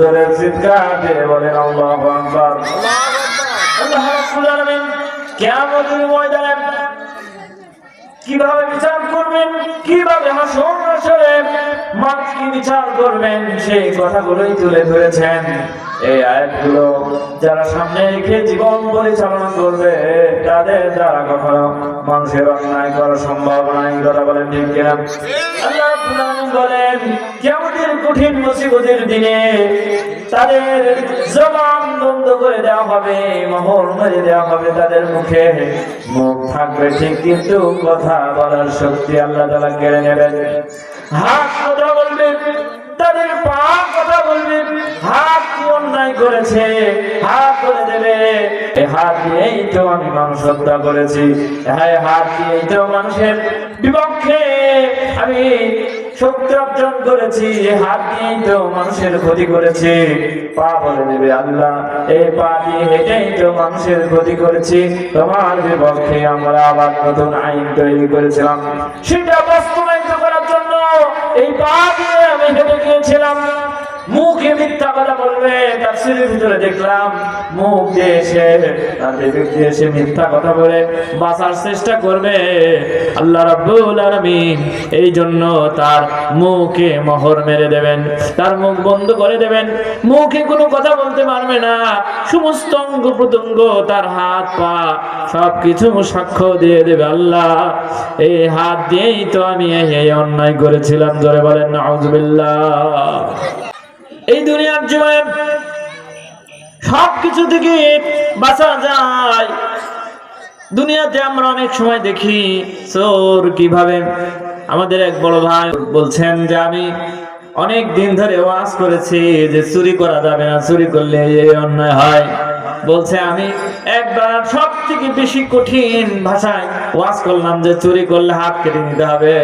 চিৎকার দিয়ে বলেন আল্লাহু আকবার। আল্লাহ রাব্বুল আলামিন কিয়ামতের ময়দানে কীভাবে বিচার করবেন কীভাবে হাসর আসরে মানুষকে বিচার করবেন সেই কথাগুলোই তুলে ধরেছেন। এই আয়াতগুলো যারা সামনে রেখে জীবন পরিচালনা করবে তাদের দ্বারা কখনো মানুষের অন্যায় করা সম্ভব নাই কথা বলেন ঠিক কিনা? আল্লাহ বলেন কিয়ামতের কঠিন মুসিবতের দিনে তাদের জবান বন্ধ করে দেওয়া হবে, মোহর মেরে দেওয়া হবে তাদের মুখে। মুখ থাকবে ঠিক, কিন্তু কথা বলার শক্তি আল্লাহ তালা কেড়ে নেবেন। হাত কথা বলবে, তাদের পা কথা বলবে, হাত অন্যায় করেছে, হাত করে দেবে এই হাত দিয়েই তো আমি মানুষ হত্যা করেছি হ্যাঁ হাত দিয়েই তো মানুষের বিপক্ষে আমি শক্তি অর্জন করেছি হাত দিয়েই তো মানুষের ক্ষতি করেছি। পা বলে দেবে আল্লাহ এই পা দিয়ে হেঁটেই তো মানুষের ক্ষতি করেছি। তোমার বিপক্ষে আমরা আবার নতুন আইন তৈরি করেছিলাম। সেটা বাস্তবায়িত করার জন্য এই পা দিয়ে আমি হেঁটে গিয়েছিলাম। মুখে মিথ্যা কথা বলবে তাফসীরের ভিতরে দেখলাম মুখ দিয়ে এসে তাদের ব্যক্তি এসে মিথ্যা কথা বলে বাঁচার চেষ্টা করবে। আল্লাহ রাব্বুল আলামিন এই জন্য তার মুখে মোহর মেরে দেবেন, তার মুখ বন্ধ করে দেবেন, মুখে কোনো কথা বলতে পারবে না। সমস্ত অঙ্গ প্রত্যঙ্গ তার হাত পা সবকিছু সাক্ষ্য দিয়ে দেবে আল্লাহ। এই হাত দিয়েই তো আমি এই- এই অন্যায় করেছিলাম, জোরে বলেন, নাউজুবিল্লাহ। এই দুনিয়ার জীবনে সব কিছু থেকে বাঁচা যায়। দুনিয়াতে আমরা অনেক সময় দেখি, চোর কীভাবে আমাদের এক বড় ভাই বলছেন যে, আমি অনেক দিন ধরে ওয়াজ করেছি যে চুরি করা যাবে না, চুরি করলে এই অন্যায় হয়। বলছে, আমি একবার সব থেকে বেশি কঠিন ভাষায় ওয়াজ করলাম যে চুরি করলে হাত কেটে নিতে হবে।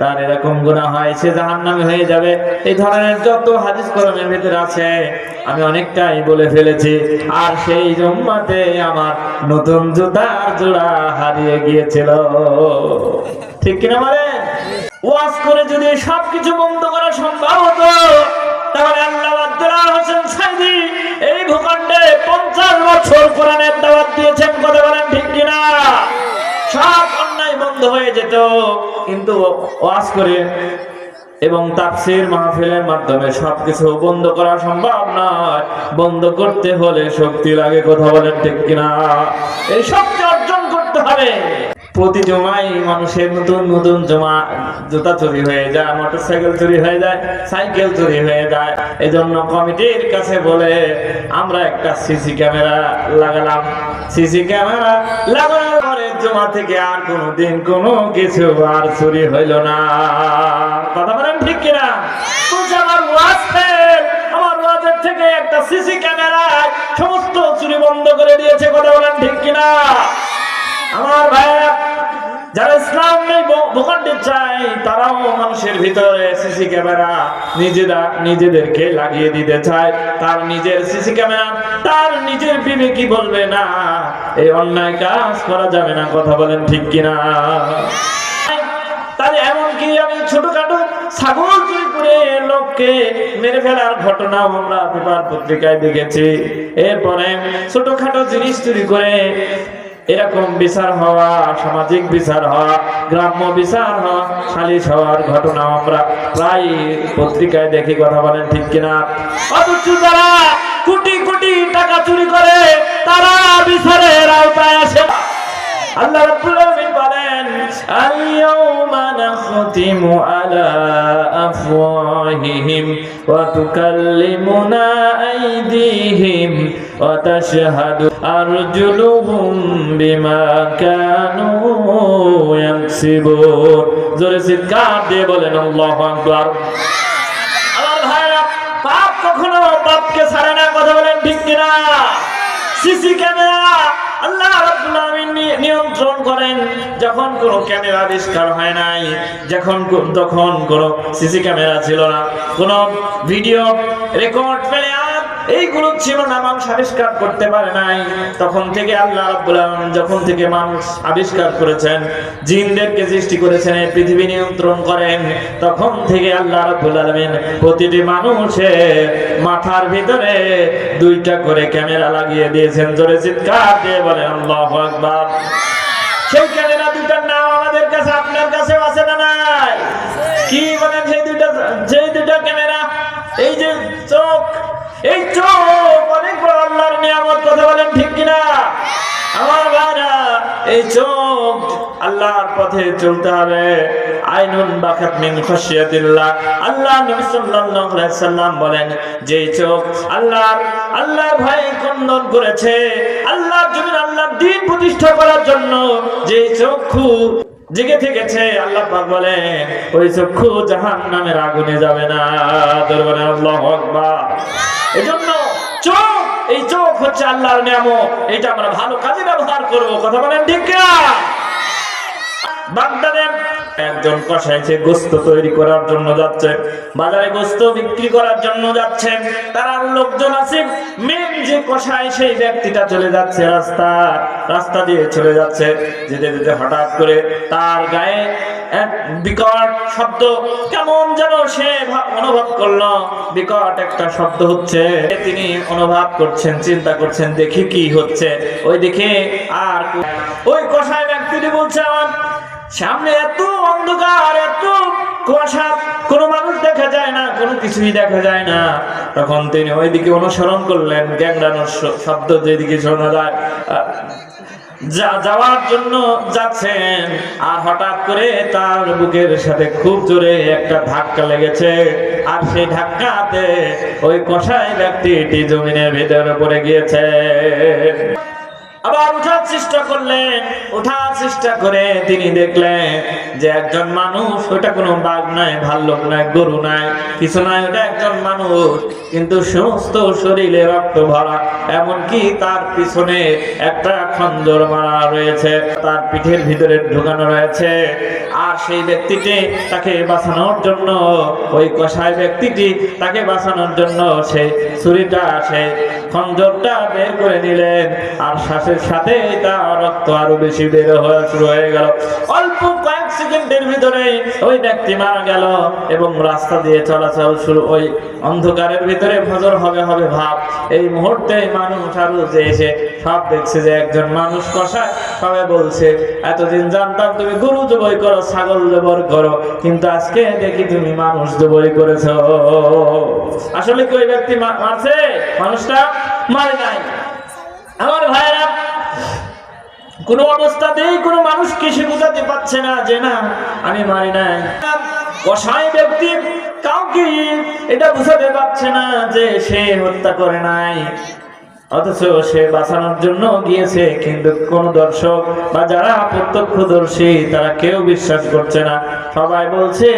তার এরকম গুণা হয়, সে জাহান্নামে হয়ে যাবে। এই ধরনের যত হাদিস করমের ভিতরে আছে, আমি অনেকটাই বলে ফেলেছি। আর সেই জম্মাতে আমার নতুন জুতার জোড়া হারিয়ে গিয়েছিল। ঠিক কিনা বলে ওয়াজ করে যদি সবকিছু বন্ধ করা সম্ভব হতো বছর কোরআনের দাওয়াত দিয়েছেন, কথা বলেন ঠিক কিনা? সব অন্যায় বন্ধ হয়ে যেত। কিন্তু ওয়াজ করে এবং তাফসির মাহফিলের মাধ্যমে সবকিছু বন্ধ করা সম্ভব নয়। বন্ধ করতে হলে শক্তি লাগে, কথা বলেন ঠিক কিনা? এই শক্তি অর্জন করতে হবে। প্রতি জমায় মানুষের নতুন নতুন জমা জুতা চুরি হয়ে যায় মোটর সাইকেল চুরি হয়ে যায়, সাইকেল চুরি হয়ে যায়। এজন্য কমিটির কাছে বলে, আমরা একটা সিসি ক্যামেরা লাগালাম। সিসি ক্যামেরা লাগানোর পরে জমা থেকে আর কোনোদিন কোনো কিছু আর চুরি হইল না। কথা বলেন ঠিক কিনা? আমার আমার ওয়াজের থেকে একটা সিসি ক্যামেরা সমস্ত চুরি বন্ধ করে দিয়েছে। কথা বলেন ঠিক কিনা? আমার ভাইয়া যারা ইসলাম ভূখণ্ডে চাই তারাও মানুষের ভিতরে সিসি ক্যামেরা নিজেরা, নিজেদেরকে লাগিয়ে দিতে চায়। তার নিজের সিসি ক্যামেরা, তার নিজের বিবেকই বলবে, না, এই অন্যায় কাজ করা যাবে না। কথা বলেন ঠিক কিনা? তাহলে এমনকি আমি ছোটখাটো ছাগল চুরি করে লোককে মেরে ফেলার ঘটনাও আমরা পেপার পত্রিকায় দেখেছি। এরপরে ছোটখাটো জিনিস চুরি করে এরকম বিচার হওয়া, সামাজিক বিচার হওয়া, গ্রাম্য বিচার হওয়া, সালিশ হওয়ার ঘটনা আমরা প্রায় পত্রিকায় দেখি, কথা বলেন ঠিক কিনা অথচ যারা কোটি কোটি টাকা চুরি করে, তারা বিচারের আওতায় আসে। আল্লাহ আলা আফওয়াহিহিম ওয়া তুকাল্লিমুনা আইদিহিম ওয়া তাশহাদু আরজুলুহুম বিমা কানু ইয়াকসিবুন জোরে আল্লাহু আকবার। আমার ভাইরা, পাপ কখনো পাপকে ছাড়ে না, কথা বলেন ঠিক কিনা? সিসি ক্যামেরা আল্লাহ রাব্বুল আলামিন নিয়ন্ত্রণ করেন। যখন কোনো ক্যামেরা আবিষ্কার হয় নাই, যখন তখন কোনো সিসি ক্যামেরা ছিল না। কোনো ভিডিও রেকর্ড প্লেয়ার এইগুলো ছিল না, মানুষ আবিষ্কার করতে পারে নাই। তখন থেকে আল্লাহ যখন থেকে মানুষ আবিষ্কার করেছেন, জিনদেরকে সৃষ্টি করেছেন পৃথিবী নিয়ন্ত্রণ করেন, তখন থেকে আল্লাহ প্রতিটি মানুষের মাথার ভিতরে দুইটা করে ক্যামেরা লাগিয়ে দিয়েছেন। জোরে চিৎকার দিয়ে বলেন, আল্লাহু আকবার। আল্লাহর পথে চলতে হবে। আইনুন বাকাত মিন আল্লাহ নবী সাল্লাল্লাহু আলাইহি সাল্লাম বলেন, যে চোখ আল্লাহর খণ্ডন করেছে, আল্লাহর জমিন আল্লাহর প্রতিষ্ঠা করার জন্য যে চক্ষু জেগে থেকেছে, আল্লাহ পাক ওই চক্ষু জাহান্নামের আগুনে যাবে না। দরবারে আল্লাহু আকবার। এজন্য চোখ, এই চোখ হচ্ছে আল্লাহর নিয়ামত। এটা আমরা ভালো কাজে ব্যবহার করব। কথা বলেন ঠিক বাগদাদের একজন কষাই সে গোস্ত তৈরি করার জন্য যাচ্ছে, বাজারে গোস্ত বিক্রি করার জন্য যাচ্ছেন তার লোকজন আছে মেন যে কষাই সেই ব্যক্তিটা চলে যাচ্ছে রাস্তা রাস্তা দিয়ে চলে যাচ্ছে। যেতে যেতে হঠাৎ করে তার গায়ে এক বিকট শব্দ। কেমন যেন সে অনুভব করল। বিকট একটা শব্দ হচ্ছে। তিনি অনুভব করছেন, চিন্তা করছেন, দেখি কি হচ্ছে। ওই দেখে আর ওই কষাই ব্যক্তিটি বলছে আমার সামনে এত অন্ধকার, এত কুয়াশা, কোনো মানুষ দেখা যায় না, কোনো কিছুই দেখা যায় না। তখন তিনি ওইদিকে অনুসরণ করলেন। গ্যাংরানোর শব্দ যেদিকে শোনা যায় যা যাওয়ার জন্য যাচ্ছেন। আর হঠাৎ করে তার বুকের সাথে খুব জোরে একটা ধাক্কা লেগেছে। আর সেই ধাক্কাতে ওই কষাই ব্যক্তিটি জমিনের ভেতরে পড়ে গিয়েছে। আবার ওঠার চেষ্টা করলেন। ওঠার চেষ্টা করে তিনি দেখলেন যে একজন মানুষ, ওটা কোনো বাঘ নাই, ভাল্লুক নাই, গরু নাই, কিছু নাই, ওটা একজন মানুষ। কিন্তু সমস্ত শরীরে রক্ত ভরা, এমনকি তার পিছনে একটা খঞ্জর মারা রয়েছে, তার পিঠের ভিতরে ঢুকানো রয়েছে। আর সেই ব্যক্তিটি তাকে বাঁচানোর জন্য, ওই কষাই ব্যক্তিটি তাকে বাঁচানোর জন্য সেই ছুরিটা সেই খঞ্জরটা বের করে নিলেন। আর শ্বাসের সাথে তার রক্ত আরও বেশি বের হওয়া শুরু হয়ে গেল। অল্প কয়েক সেকেন্ডের ভিতরে ওই ব্যক্তি মারা গেল এবং রাস্তা দিয়ে চলাচল শুরু। ওই অন্ধকারের ভিতরে ফজর হবে হবে ভাব। এই মুহূর্তে মানুষ আরও যে এসে সব দেখছে যে একজন মানুষ কষায় সবাই বলছে, এতদিন জানতাম তুমি গরু জবই করো, ছাগল জবর করো, কিন্তু আজকে দেখি তুমি মানুষ জবই করেছ। আসলে কি ওই ব্যক্তি মারছে? মানুষটা মারে নাই। আমার ভাইরা কোন অবস্থাতেই কোনো মানুষ কিছু বোঝাতে পারছে না যে না, আমি মারি নাই। কষাই ব্যক্তি কাউকে এটা বুঝাতে পারছে না যে সে হত্যা করে নাই। অথচ সে বাঁচানোর জন্য গিয়েছে, কিন্তু কোন দর্শক বা যারা প্রত্যক্ষদর্শী, তারা কেউ বিশ্বাস করছে না। সবাই বলছে,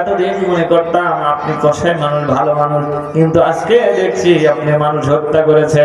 এতদিন মনে করতাম আপনি কষাই মানুষ, ভালো মানুষ, কিন্তু আজকে দেখছি আপনি মানুষ হত্যা করেছে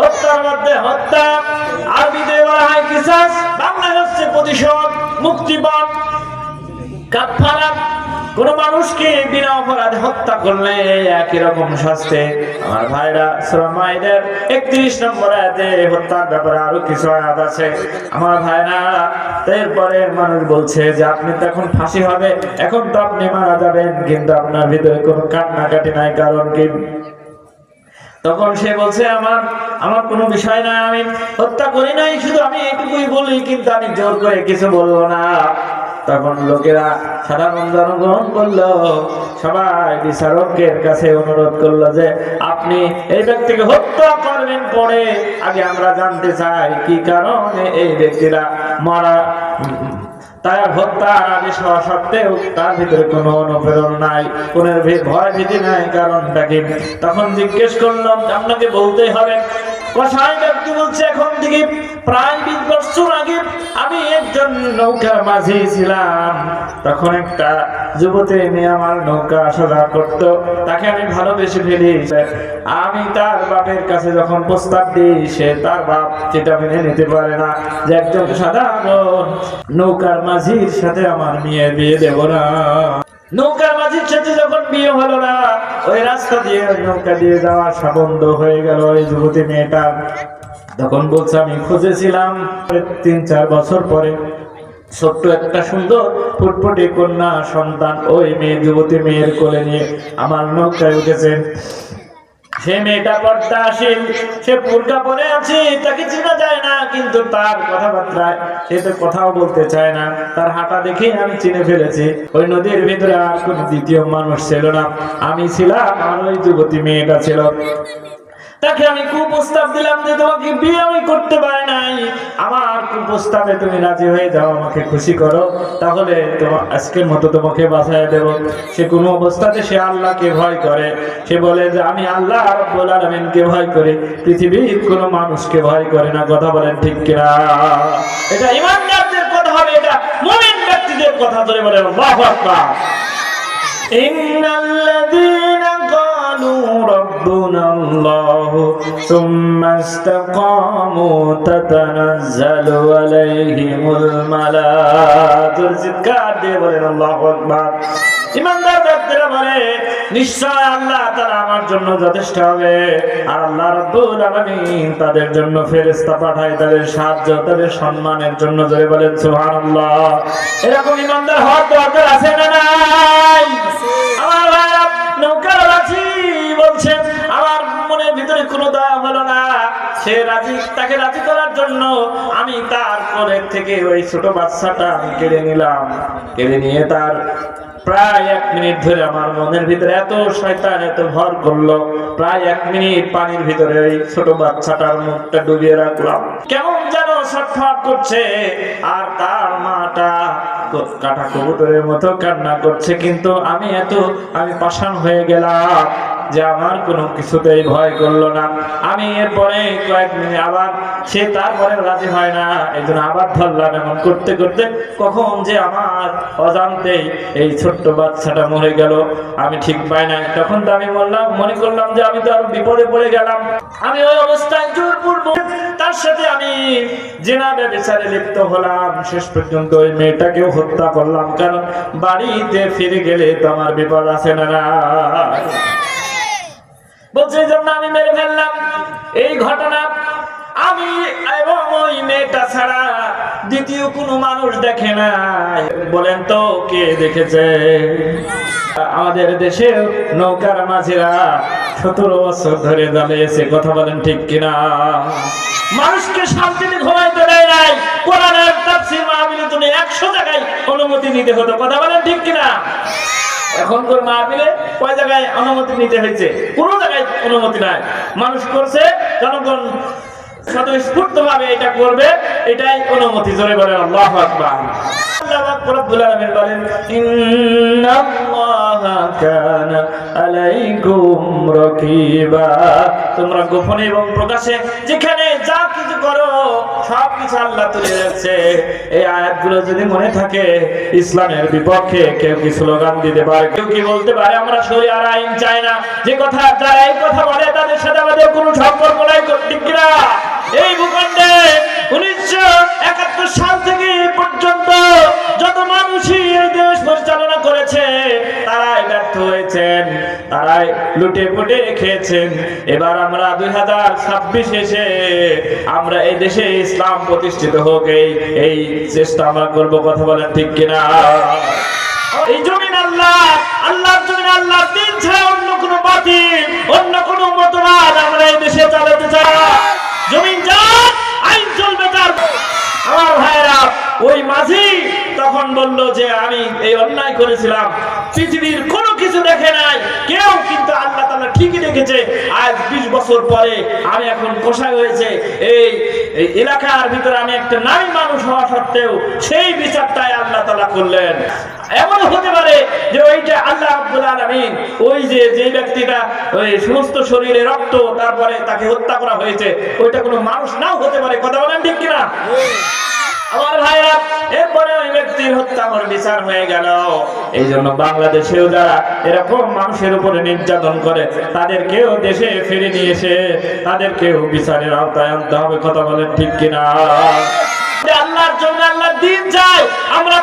হত্যার মধ্যে হত্যা আরবিতে বলা হয় কিসাস, বাংলায় হচ্ছে প্রতিশোধ মুক্তিপণ কাফারা কোন মানুষকে বিনা অপরাধে হত্যা করলে একই রকম শাস্তি। আমার ভাইরা শ্রমাইদের একত্রিশ নম্বর আয়াতে হত্যার ব্যাপারে আরও কিছু আয়াত আছে। আমার ভাইরা, এরপরে মানুষ বলছে যে, আপনি তো এখন ফাঁসি হবে, এখন তো আপনি মারা যাবেন, কিন্তু আপনার ভিতরে কোনো কান্নাকাটি নাই, কারণ কি তখন সে বলছে, আমার আমার কোনো বিষয় না আমি হত্যা করি নাই, শুধু আমি এটুকুই বলি, কিন্তু আমি জোর করে কিছু বলব না। তখন লোকেরা সাধারণ জনগ্রহণ করল। সবাই বিচারকের কাছে অনুরোধ করল যে, আপনি এই ব্যক্তিকে হত্যা করবেন পরে। আগে আমরা জানতে চাই কি কারণে এই ব্যক্তিরা মারা তার হত্যার আদেশ হওয়া সত্ত্বেও তার ভিতরে কোনো অনুপ্রেরণ নাই, কোনো ভয় ভীতি নাই, কারণটা কি? তখন জিজ্ঞেস করলাম, আপনাকে বলতে হবে এখন থেকে প্রায় বছর আগে আমি একজন নৌকার মাঝি ছিলাম। তখন একটা যুবতী আমার নৌকা তাকে আমি ভালোবেসে আমি তার বাপের কাছে যখন প্রস্তাব দিই, সে তার বাপ সেটা মেনে নিতে পারে না। যে একজন সাধারণ নৌকার মাঝির সাথে আমার মেয়ে বিয়ে দেব না। নৌকার মাঝির যখন বিয়ে হলো না, ওই রাস্তা দিয়ে নৌকা দিয়ে যাওয়া সাবন্ধ হয়ে গেল ওই যুবতী মেয়েটা। তখন বলছে, আমি খুঁজেছিলাম তিন চার বছর পরে। ছোট্ট একটা সুন্দর ফুটফুটে কন্যা সন্তান ওই মেয়ে, যুবতী মেয়ের কোলে নিয়ে আমার নৌকায় উঠেছে। সে মেয়েটা পর্দাশীল সে পুরকা পরে আছে, তাকে চেনা যায় না, কিন্তু তার কথাবার্তায় সে তো কথাও বলতে চায় না। তার হাঁটা দেখে আমি চিনে ফেলেছি, ওই নদীর ভিতরে আর কোনো দ্বিতীয় মানুষ ছিল না। আমি ছিলাম আর ওই যুবতী মেয়েটা ছিল। তাকে আমি কুপ্রস্তাব দিলাম যে তোমাকে বিয়ে আমি করতে পারি নাই আমার কুপ্রস্তাবে তুমি রাজি হয়ে যাও আমাকে খুশি করো তাহলে তোমার আজকের মতো তোমাকে বাঁচাই দেব সে কোনো অবস্থাতে সে আল্লাহকে ভয় করে সে বলে যে আমি আল্লাহ রব্বুল আলামিনকে ভয় করি পৃথিবীর কোনো মানুষকে ভয় করে না কথা বলেন ঠিক কিনা এটা ইমানদারদের কথা হবে এটা মুমিন ব্যক্তিদের কথা ধরে বলে আল্লাহু আকবার إن الذين قالوا ربنا الله ثم استقاموا تتنزل عليهم الملائكة চিৎকার দিয়ে বলেন আল্লাহু আকবার ইমানদার ব্যক্তিরা বলে নিশ্চয় আল্লাহ তারা আমার জন্য যথেষ্ট হবে আর আল্লাহ রাব্বুল আলামিন তাদের জন্য ফেরেশতা পাঠায় তাদের সাহায্য তাদের সম্মানের জন্য জয় বলেন সুবহানাল্লাহ এরকম ইমানদার হওয়ার দরকার আছে না নাই সে রাজি, তাকে রাজি করার জন্য আমি তার থেকে ওই ছোট বাচ্চাটা আমি কেড়ে নিলাম। কেড়ে নিয়ে তার প্রায় এক মিনিট ধরে আমার মনের ভিতরে এত শয়তান, এত ভর করল। প্রায় এক মিনিট পানির ভিতরে ওই ছোট বাচ্চাটার মুখটা ডুবিয়ে রাখলাম। কেমন যেন ছটফট করছে। আর তার মাটা কাটা কবুতরের মতো কান্না করছে। কিন্তু আমি এত, আমি পাষাণ হয়ে গেলাম। যে আমার কোনো কিছুতেই ভয় করল না। আমি এরপরে কয়েক মিনিট আবার সে তারপরে রাজি হয় না। এই জন্য আবার ধরলাম এমন করতে করতে কখন যে আমার অজান্তেই এই ছোট্ট বাচ্চাটা মরে গেল। আমি ঠিক পাই না তখন তো আমি বললাম, মনে করলাম যে আমি তো আরও বিপদে পড়ে গেলাম। আমি ওই অবস্থায় জোর পূর্ব তার সাথে আমি জেনা ব্যবচারে লিপ্ত হলাম। শেষ পর্যন্ত ওই মেয়েটাকেও হত্যা করলাম। কারণ বাড়িতে ফিরে গেলে তো আমার বিপদ আছে না। বলছে, এই জন্য আমি মেরে ফেললাম। এই ঘটনা আমি এবং ওই মেয়েটা ছাড়া দ্বিতীয় কোনো মানুষ দেখে নাই। বলেন তো, কে দেখেছে? আমাদের দেশে নৌকার মাঝিরা সতেরো বছর ধরে জ্বালিয়েছে কথা বলেন ঠিক কিনা? মানুষকে শান্তিতে ঘুমাইতে দেয় নাই। কোরআনের তাফসীর মাহফিলে তুমি একশো জায়গায় অনুমতি নিতে হতো, কথা বলেন ঠিক কিনা? এখন তোর মাহফিলে কয় জায়গায় অনুমতি নিতে হয়েছে? কোনো জায়গায় অনুমতি নাই। মানুষ করছে, জনগণ স্বতঃস্ফূর্ত এটা করবে, এটাই অনুমতি। জোরে বলে আল্লাহ আকবার। তোমরা গোপনে এবং প্রকাশে যেখানে যা কিছু করো, সব কিছু আল্লাহ তুলে রাখছে এই আয়াতগুলো যদি মনে থাকে, ইসলামের বিপক্ষে কেউ কি স্লোগান দিতে পারে, কেউ কি বলতে পারে, আমরা শরিয়ার আইন চাই না। যে কথা যারা এই কথা বলে, তাদের সাথে আমাদের কোনো সম্পর্ক নাই, ঠিক কিনা? এই ভূখণ্ডে উনিশশো একাত্তর সাল থেকে পর্যন্ত যত মানুষই এই দেশ পরিচালনা করেছে, তারাই ব্যর্থ হয়েছেন, তারাই লুটে পুটে খেয়েছেন এবার আমরা দুই হাজার ছাব্বিশ এসে আমরা এই দেশে ইসলাম প্রতিষ্ঠিত হোক, এই এই চেষ্টা আমরা করব, কথা বলেন ঠিক কিনা এই জমিন আল্লাহ, আল্লাহর জমিন আল্লাহ দিন ছাড়া অন্য কোনো বাতিল, অন্য কোনো মতবাদ আমরা এই দেশে চালাতে চাই। জমিন যা আইন চলবে তার। আমার ভাইরা ওই মাঝি তখন বলল যে আমি এই অন্যায় করেছিলাম, পৃথিবীর কোনো কিছু দেখে নাই, কেউ কিন্তু আল্লাহ তাআলা ঠিকই দেখেছে। আজ বিশ বছর পরে আমি এখন কোষায় হয়েছে, এই এলাকার ভিতরে আমি একটা নারী মানুষ হওয়া সত্ত্বেও সেই বিচারটাই আল্লাহ তালা করলেন। এমন হতে পারে যে ওইটা আল্লাহ আব্দুল আলমিন, ওই যে যে ব্যক্তিটা ওই সমস্ত শরীরে রক্ত, তারপরে তাকে হত্যা করা হয়েছে, ওইটা কোনো মানুষ নাও হতে পারে, কথা বলেন ঠিক কিনা? আমার ভাইরা, এরপরে ওই ব্যক্তির হত্যা আমার বিচার হয়ে গেল। এই জন্য বাংলাদেশেও যারা এরকম মানুষের উপরে নির্যাতন করে তাদের কেউ দেশে ফিরে নিয়ে এসে তাদেরকেও বিচারের আওতায় আনতে হবে, কথা বলেন ঠিক কিনা? আল্লাহর জন্য আল্লাহর দিন চাই আমরা